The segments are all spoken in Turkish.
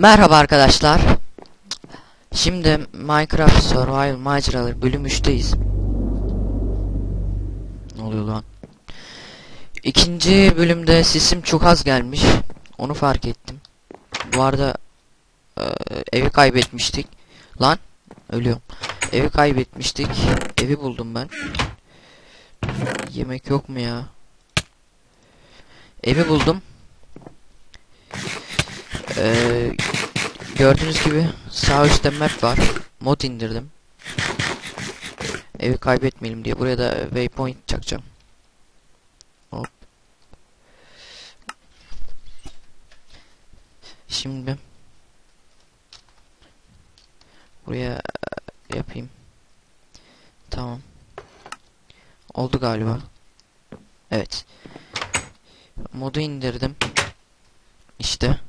Merhaba arkadaşlar. Şimdi Minecraft Survival Maceraları bölüm 3'teyiz. Ne oluyor lan? İkinci bölümde sesim çok az gelmiş. Onu fark ettim. Bu arada e, evi kaybetmiştik. Lan ölüyorum. Evi kaybetmiştik. Evi buldum ben. Yemek yok mu ya? Evi buldum. Ee, gördüğünüz gibi sağ üstte map var. Mod indirdim. Evi kaybetmeyelim diye buraya da waypoint çakacağım. Hop. Şimdi buraya e, yapayım. Tamam. Oldu galiba. Evet. Modu indirdim. İşte.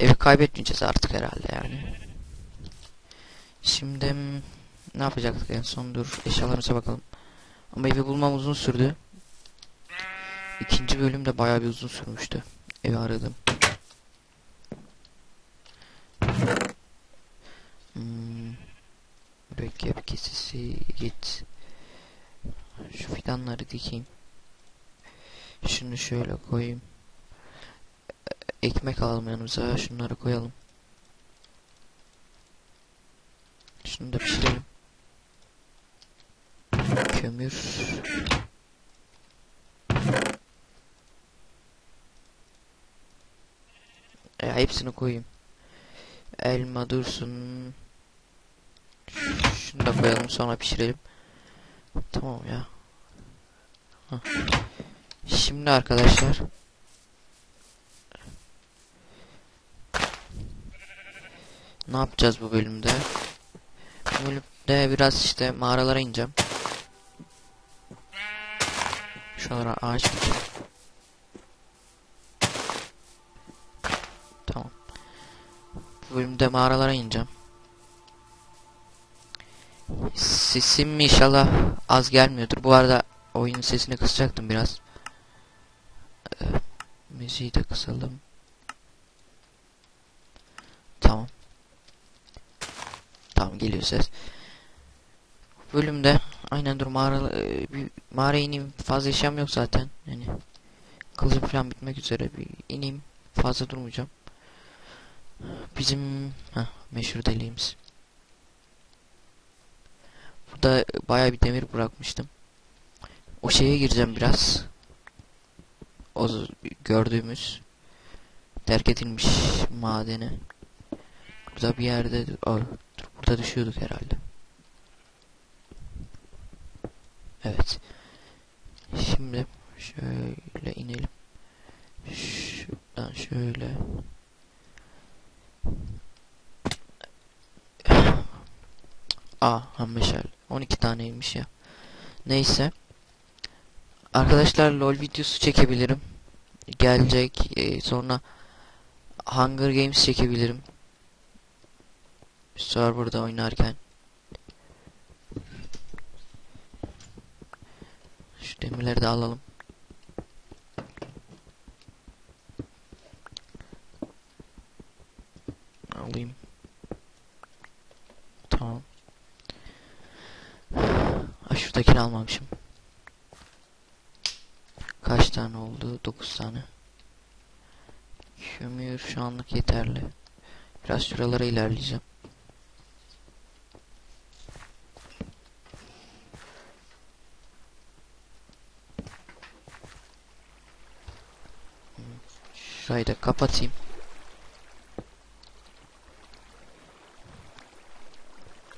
Evi kaybetmeyeceğiz artık herhalde yani. Şimdi hmm, ne yapacaktık en son dur eşyalarımıza bakalım. Ama evi bulmam uzun sürdü. İkinci bölüm de bayağı bir uzun sürmüştü. Evi aradım. Hmm, mürekkep kesesi git. Şu fidanları dikeyim. Şunu şöyle koyayım. Ekmek alalım yanımıza. Şunları koyalım. Şunu da pişirelim. Kömür. Ya hepsini koyayım. Elma dursun. Şunu da koyalım sonra pişirelim. Tamam ya. Hah. Şimdi arkadaşlar Ne yapacağız bu bölümde? Bu bölümde biraz işte mağaralara ineceğim. Şuralara ağaç dikeyim. Tamam. Bu bölümde mağaralara ineceğim. Sesim inşallah az gelmiyordur. Bu arada oyunun sesini kısacaktım biraz. Ee, müziği de kısalım. Tamam. Tamam geliyor ses. Bölümde aynen dur mağara e, bir mağaraya ineyim fazla eşyam yok zaten. Yani kılıcım falan bitmek üzere bir ineyim fazla durmayacağım. Bizim heh, meşhur deliğimiz. Burada baya bir demir bırakmıştım. O şeye gireceğim biraz. O gördüğümüz terk edilmiş madeni. Burada bir yerde dur, burada düşüyorduk herhalde. Evet. Şimdi şöyle inelim. Şuradan şöyle. Aa, ham meşal. 12 taneymiş ya. Neyse. Arkadaşlar LoL videosu çekebilirim. Gelecek. Ee, sonra Hunger Games çekebilirim. Serverda oynarken. Şu demirleri de alalım. Alayım. Tamam. Ha şuradakini almamışım. Kaç tane oldu? 9 tane. Kömür şu anlık yeterli. Biraz şuralara ilerleyeceğim. Şurayı da kapatayım.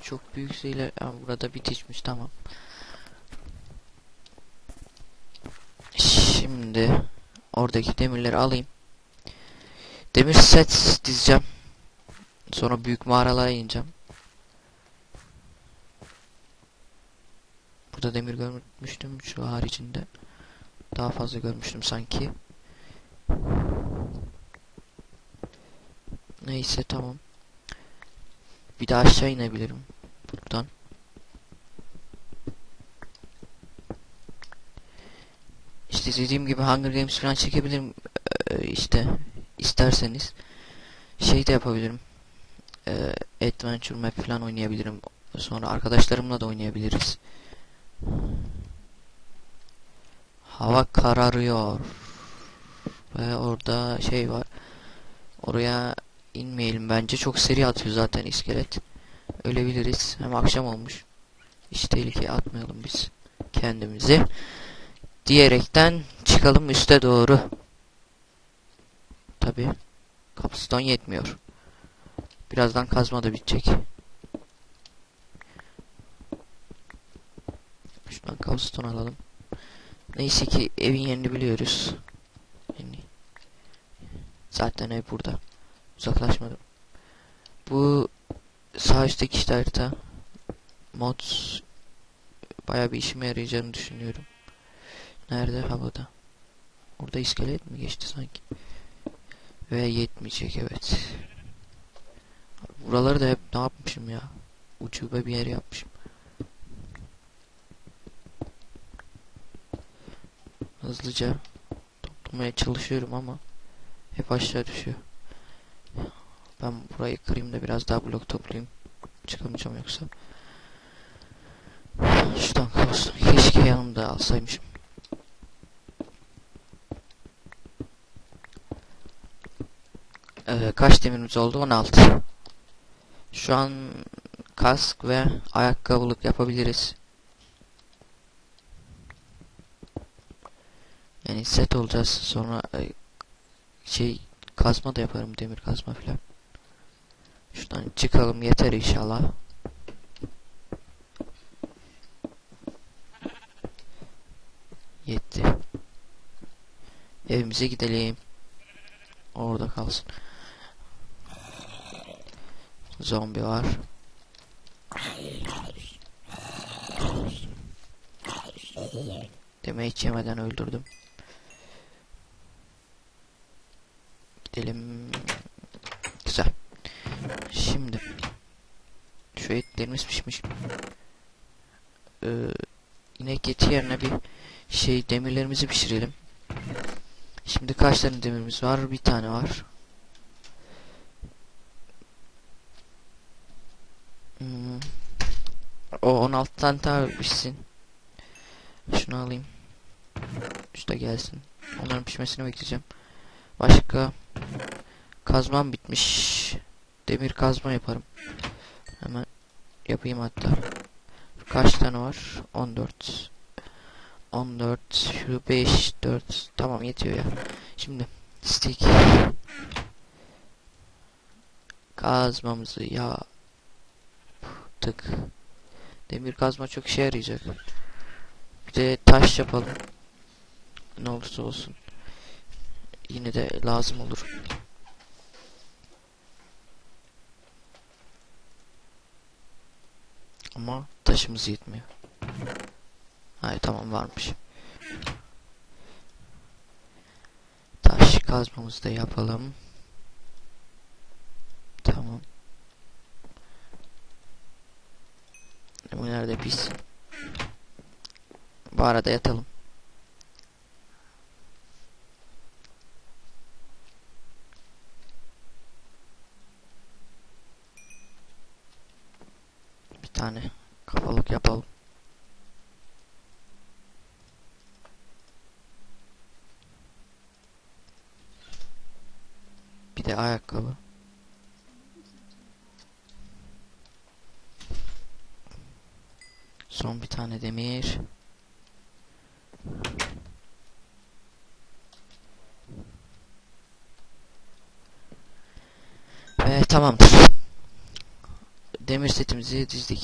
Çok büyük şeyler Aa, burada bitişmiş tamam. Şimdi oradaki demirleri alayım. Demir set dizeceğim. Sonra büyük mağaralara ineceğim. Burada demir görmüştüm şu haricinde. Daha fazla görmüştüm sanki. Neyse tamam. Bir daha aşağı inebilirim. Buradan. İşte dediğim gibi Hunger Games falan çekebilirim. Ee, işte isterseniz. Şey de yapabilirim. Ee, Adventure Map falan oynayabilirim. Sonra arkadaşlarımla da oynayabiliriz. Hava kararıyor. Ve orada şey var. Oraya inmeyelim bence. Çok seri atıyor zaten iskelet. Ölebiliriz. Hem akşam olmuş. Hiç tehlikeye atmayalım biz kendimizi. Diyerekten çıkalım üste doğru. Tabi. Kapıston yetmiyor. Birazdan kazma da bitecek. Şuradan kabuston alalım. Neyse ki evin yerini biliyoruz. Yani zaten ev burada. Uzaklaşmadım. Bu sağ üstteki işte harita mod baya bir işime yarayacağını düşünüyorum. Nerede? Havada. Orada iskelet mi geçti sanki? Ve yetmeyecek evet. Buraları da hep ne yapmışım ya? Ucube bir yer yapmışım. Hızlıca toplamaya çalışıyorum ama hep aşağı düşüyor. Ben burayı kırayım da biraz daha blok toplayayım. Çıkamayacağım yoksa. Şuradan kalsın. Keşke yanımda alsaymışım. Ee, kaç demirimiz oldu? 16. Şu an kask ve ayakkabılık yapabiliriz. Yani set olacağız. Sonra e, şey kazma da yaparım. Demir kazma filan. Şuradan çıkalım yeter inşallah. Yetti. Evimize gidelim. Orada kalsın. Zombi var. Deme hiç yemeden öldürdüm. Gidelim. Güzel. Şimdi şu etlerimiz pişmiş. Ee, inek eti yerine bir şey demirlerimizi pişirelim. Şimdi kaç tane demirimiz var? Bir tane var. Hmm. O 16 tane daha pişsin. Şunu alayım. Şu da gelsin. Onların pişmesini bekleyeceğim. Başka kazmam bitmiş. Demir kazma yaparım. Hemen yapayım hatta. Kaç tane var? 14. 14 şu 5 4 tamam yetiyor ya. Şimdi stick kazmamızı yaptık. Demir kazma çok işe yarayacak. Bir de taş yapalım. Ne olursa olsun. Yine de lazım olur. Ama taşımız yetmiyor. Hayır tamam varmış. Taş kazmamızı da yapalım. Tamam. Bu nerede pis? Bu arada yatalım. Bir tane kafalık yapalım. De ayakkabı. Son bir tane demir. Ve tamamdır. Demir setimizi dizdik.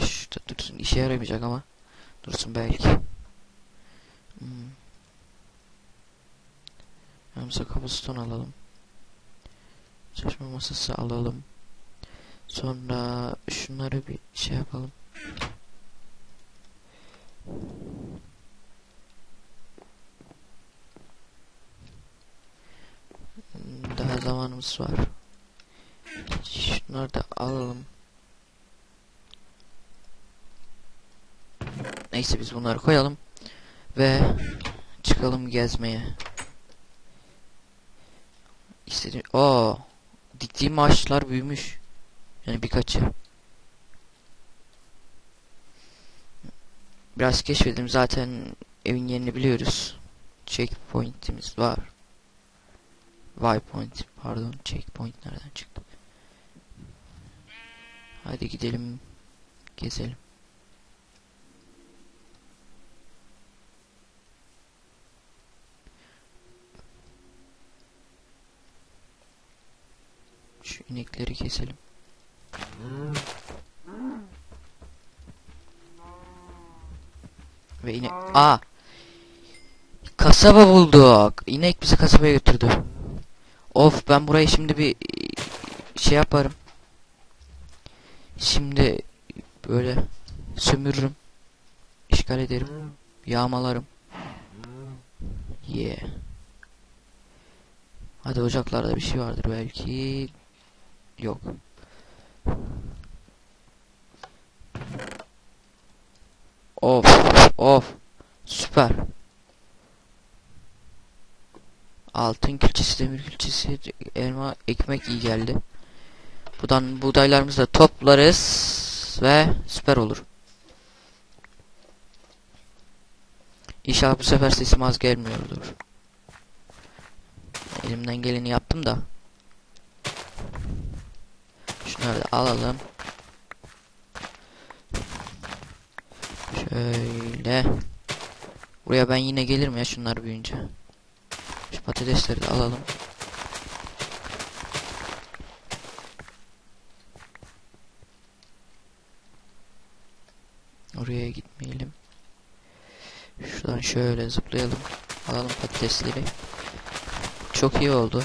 Şurada dursun. İşe yaramayacak ama. Dursun belki. Hmm. Yanımıza kabuston alalım. Çalışma masası alalım. Sonra şunları bir şey yapalım. Daha zamanımız var. Şunları da alalım. Neyse biz bunları koyalım. Ve çıkalım gezmeye. İstediğim... Aa, diktiğim ağaçlar büyümüş. Yani birkaçı. Biraz keşfedelim. Zaten evin yerini biliyoruz. Checkpoint'imiz var. Waypoint pardon. Checkpoint nereden çıktı? Hadi gidelim. Gezelim. Şu inekleri keselim. Ve inek... Aa! Kasaba bulduk. İnek bizi kasabaya götürdü. Of ben burayı şimdi bir şey yaparım. Şimdi böyle sömürürüm. işgal ederim. Yağmalarım. Yeah. Hadi ocaklarda bir şey vardır belki. Yok. Of of süper. Altın külçesi, demir külçesi, elma, ekmek iyi geldi. Buradan buğdaylarımızı da toplarız ve süper olur. İnşallah bu sefer sesim az gelmiyordur. Elimden geleni yaptım da. Da alalım. Şöyle. Buraya ben yine gelirim ya şunlar büyüyünce. Şu patatesleri de alalım. Oraya gitmeyelim. Şuradan şöyle zıplayalım. Alalım patatesleri. Çok iyi oldu.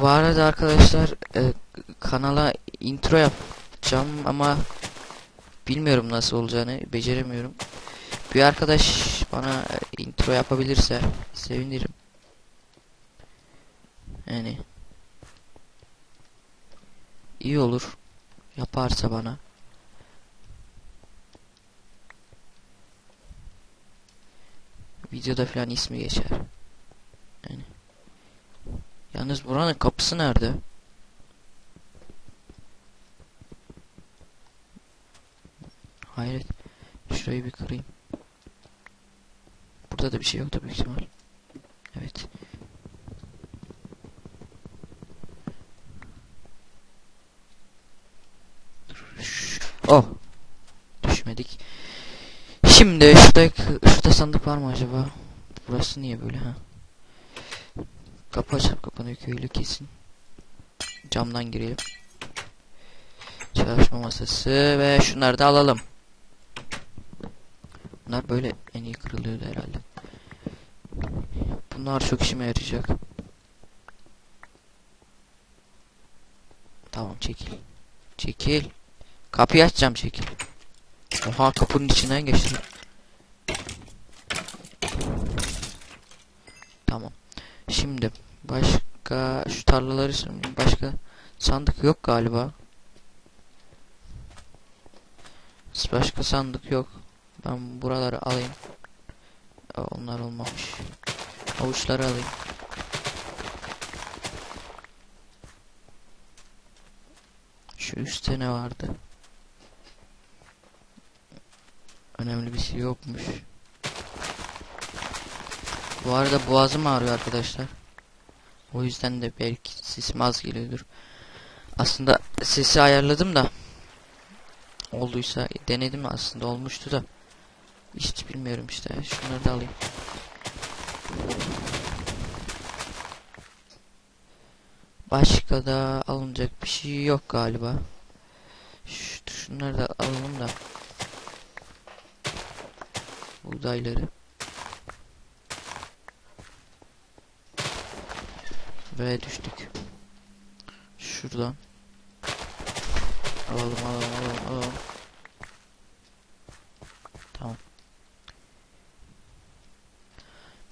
Bu arada arkadaşlar e, kanala intro yapacağım ama bilmiyorum nasıl olacağını beceremiyorum. Bir arkadaş bana e, intro yapabilirse sevinirim. Yani iyi olur yaparsa bana. Videoda falan ismi geçer. Yalnız buranın kapısı nerede? Hayret. Şurayı bir kırayım. Burada da bir şey yok da büyük ihtimal. Evet. Oh. Düşmedik. Şimdi şurada şurada sandık var mı acaba? Burası niye böyle ha? Kapı açıp kapanıyor köylü kesin. Camdan girelim. Çalışma masası ve şunları da alalım. Bunlar böyle en iyi kırılıyordu herhalde. Bunlar çok işime yarayacak. Tamam çekil. Çekil. Kapıyı açacağım çekil. Oha kapının içinden geçti. Tamam. Şimdi başka şu tarlaları. Başka sandık yok galiba. Başka sandık yok. Ben buraları alayım. Onlar olmamış. Avuçları alayım. Şu üstte ne vardı? Önemli bir şey yokmuş. Bu arada boğazım ağrıyor arkadaşlar. O yüzden de belki sesim az geliyordur. Aslında sesi ayarladım da olduysa denedim aslında olmuştu da hiç bilmiyorum işte şunları da alayım. Başka da alınacak bir şey yok galiba. Şu, şunları da alalım da buğdayları. Ve düştük. Şuradan. Alalım alalım alalım alalım. Tamam.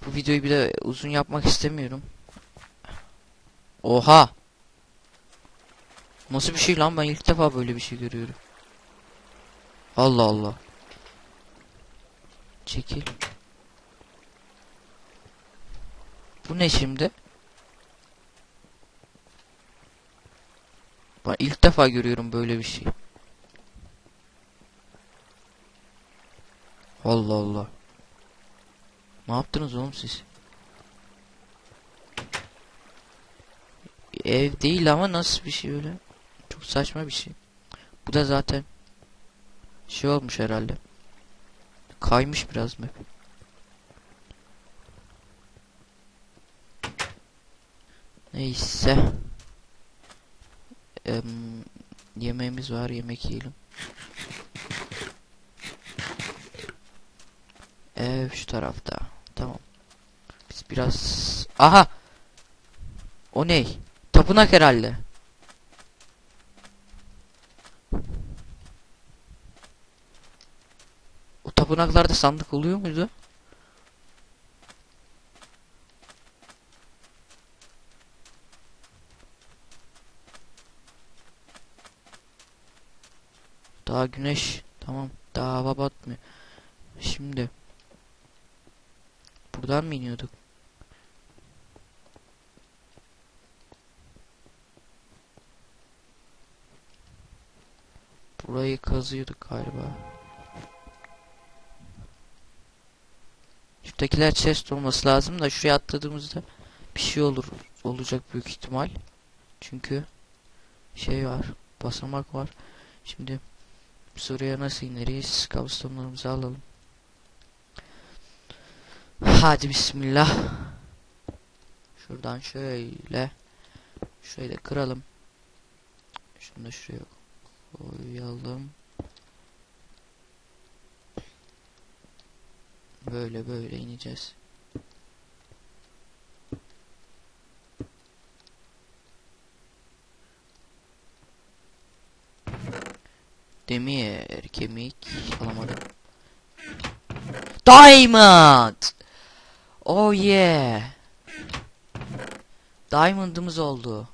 Bu videoyu bir de uzun yapmak istemiyorum. Oha. Nasıl bir şey lan ben ilk defa böyle bir şey görüyorum. Allah Allah. Çekil. Bu ne şimdi? Ben ilk defa görüyorum böyle bir şey. Allah Allah. Ne yaptınız oğlum siz? Ev değil ama nasıl bir şey öyle? Çok saçma bir şey. Bu da zaten şey olmuş herhalde. Kaymış biraz mı? Neyse. Em, yemeğimiz var, yemek yiyelim. Ev şu tarafta. Tamam. Biz biraz... Aha! O ne? Tapınak herhalde. O tapınaklarda sandık oluyor muydu? Daha güneş tamam daha hava batmıyor. Şimdi buradan mı iniyorduk? Burayı kazıyorduk galiba. Şuradakiler chest olması lazım da şuraya atladığımızda bir şey olur olacak büyük ihtimal. Çünkü şey var, basamak var. Şimdi biz oraya nasıl ineriz? Cobblestone'larımızı alalım. Hadi bismillah. Şuradan şöyle şöyle kıralım. Şunu da şuraya koyalım. Böyle böyle ineceğiz. Demir, kemik alamadım. Diamond! Oh yeah! Diamond'ımız oldu.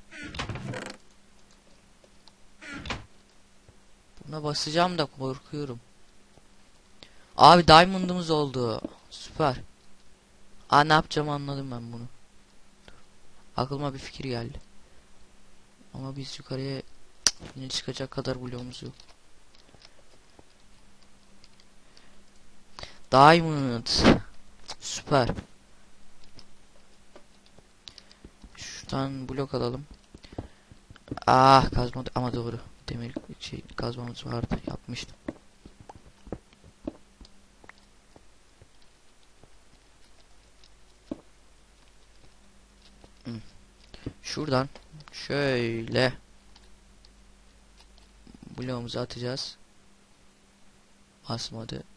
Buna basacağım da korkuyorum. Abi diamond'ımız oldu. Süper. Aa ne yapacağım anladım ben bunu. Aklıma bir fikir geldi. Ama biz yukarıya yine çıkacak kadar bloğumuz yok. Diamond. Süper. Şuradan blok alalım. Ah kazma ama doğru. Demir şey kazmamız vardı yapmıştım. Hmm. Şuradan şöyle bloğumuzu atacağız. Basmadı.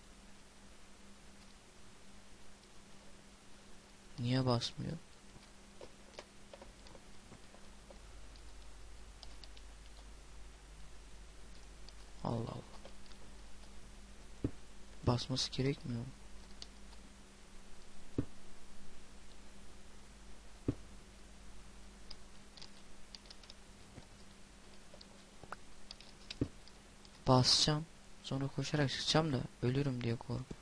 Niye basmıyor? Allah Allah. Basması gerekmiyor mu? Basacağım. Sonra koşarak çıkacağım da ölürüm diye korkuyorum.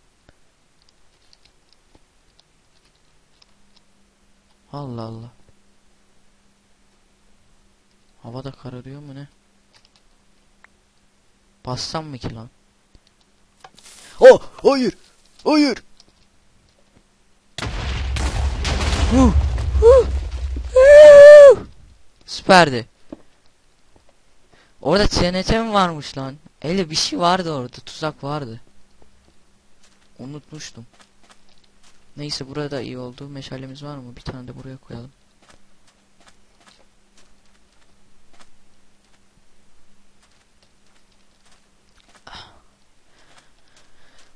Allah Allah. Havada kararıyor mu ne? Bassam mı ki lan? Oh! Hayır! Hayır! Huh! Huh! Süperdi. Orada TNT mi varmış lan? Öyle bir şey vardı orada. Tuzak vardı. Unutmuştum. Neyse burada iyi oldu. Meşalemiz var mı? Bir tane de buraya koyalım.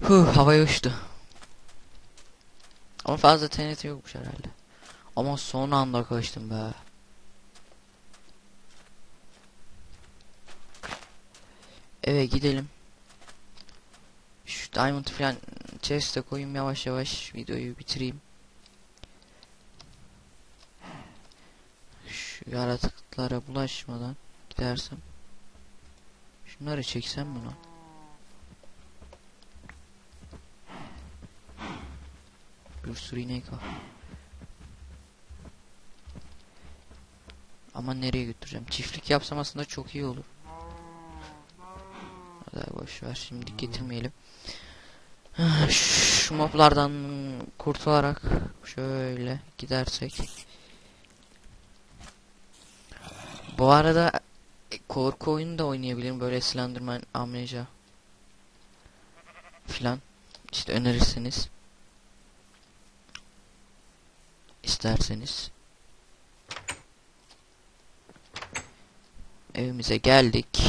Huh, havaya uçtu. Ama fazla TNT yokmuş herhalde. Ama son anda kaçtım be. Eve gidelim. Şu diamond falan chest'e koyayım yavaş yavaş videoyu bitireyim. Şu yaratıklara bulaşmadan gidersem. Şunları çeksem lan? Bir sürü inek var. Ama nereye götüreceğim? Çiftlik yapsam aslında çok iyi olur. Hadi boş ver şimdi getirmeyelim. Şu moblardan kurtularak şöyle gidersek. Bu arada e, korku oyunu da oynayabilirim böyle Slenderman, Amnesia filan. İşte önerirseniz. isterseniz. Evimize geldik.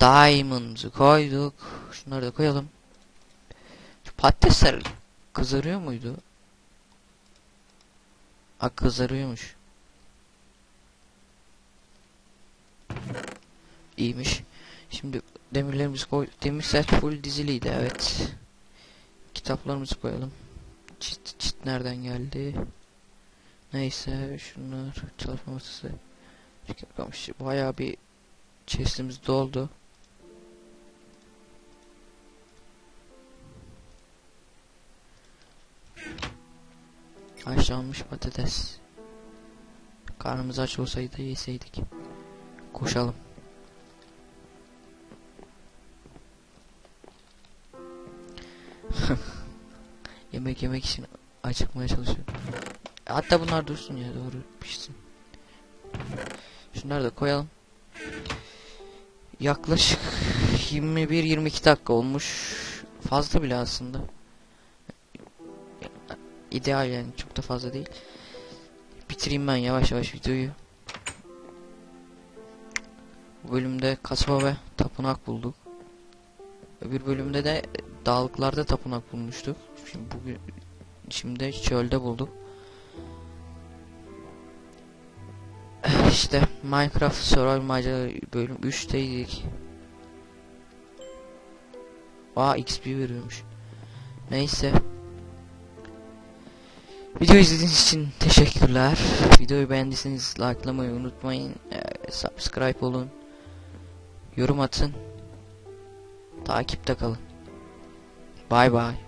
Diamond'ı koyduk. Şunları da koyalım. Patatesler kızarıyor muydu? Ha kızarıyormuş. İyiymiş. Şimdi demirlerimizi koy. Demir set full diziliydi evet. Kitaplarımızı koyalım. Çit çit nereden geldi? Neyse şunlar çalışma masası. Bayağı bir chestimiz doldu. Haşlanmış patates. Karnımız aç olsaydı yeseydik. Koşalım. yemek yemek için acıkmaya çalışıyorum. Hatta bunlar dursun ya doğru pişsin. Şunları da koyalım. Yaklaşık 21-22 dakika olmuş. Fazla bile aslında. İdeal yani çok da fazla değil. Bitireyim ben yavaş yavaş videoyu. Bu bölümde kasaba ve tapınak bulduk. Öbür bölümde de dağlıklarda tapınak bulmuştuk. Şimdi bugün şimdi çölde bulduk. İşte Minecraft Survival Macera bölüm 3'teydik. Aa XP veriyormuş. Neyse. Video izlediğiniz için teşekkürler. Videoyu beğendiyseniz likelamayı unutmayın. Ee, subscribe olun. Yorum atın. Takipte kalın. Bay bay.